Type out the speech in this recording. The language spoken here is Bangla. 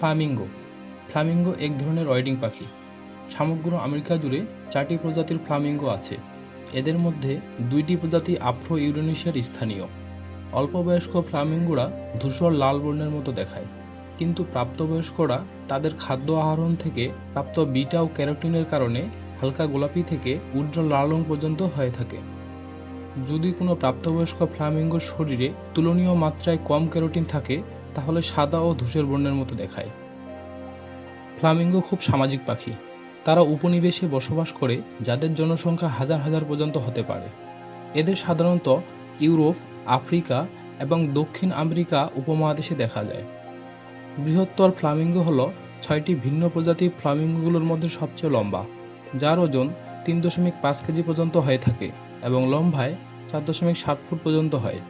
ফ্লামিঙ্গো। ফ্লামিঙ্গো এক ধরনের রাইডিং পাখি। সমগ্র আমেরিকা জুড়ে চারটি প্রজাতির ফ্লামিঙ্গো আছে। এদের মধ্যে দুইটি প্রজাতি আফ্রো ইউরেনিশিয়ার স্থানীয় অল্পবয়স্ক ফ্লামিঙ্গোরা ধূসর লাল বর্ণের মতো দেখায়। কিন্তু প্রাপ্তবয়স্করা তাদের খাদ্য আহরণ থেকে প্রাপ্ত বিটা ও ক্যারোটিনের কারণে হালকা গোলাপি থেকে উজ্জ্বল লাল রং পর্যন্ত হয়ে থাকে। যদি কোনো প্রাপ্তবয়স্ক ফ্লামিঙ্গোর শরীরে তুলনীয় মাত্রায় কম ক্যারোটিন থাকে তাহলে সাদা ও ধূসর বর্ণের মতো দেখায়। ফ্লামিঙ্গো খুব সামাজিক পাখি। তারা উপনিবেশে বসবাস করে, যাদের জনসংখ্যা হাজার হাজার পর্যন্ত হতে পারে। এদের সাধারণত ইউরোপ, আফ্রিকা এবং দক্ষিণ আমেরিকা উপমহাদেশে দেখা যায়। বৃহত্তর ফ্লামিঙ্গো হলো ছয়টি ভিন্ন প্রজাতির ফ্লামিঙ্গোগুলোর মধ্যে সবচেয়ে লম্বা, যার ওজন তিন দশমিক পাঁচ কেজি পর্যন্ত হয়ে থাকে এবং লম্বায় চার দশমিক সাত ফুট পর্যন্ত হয়।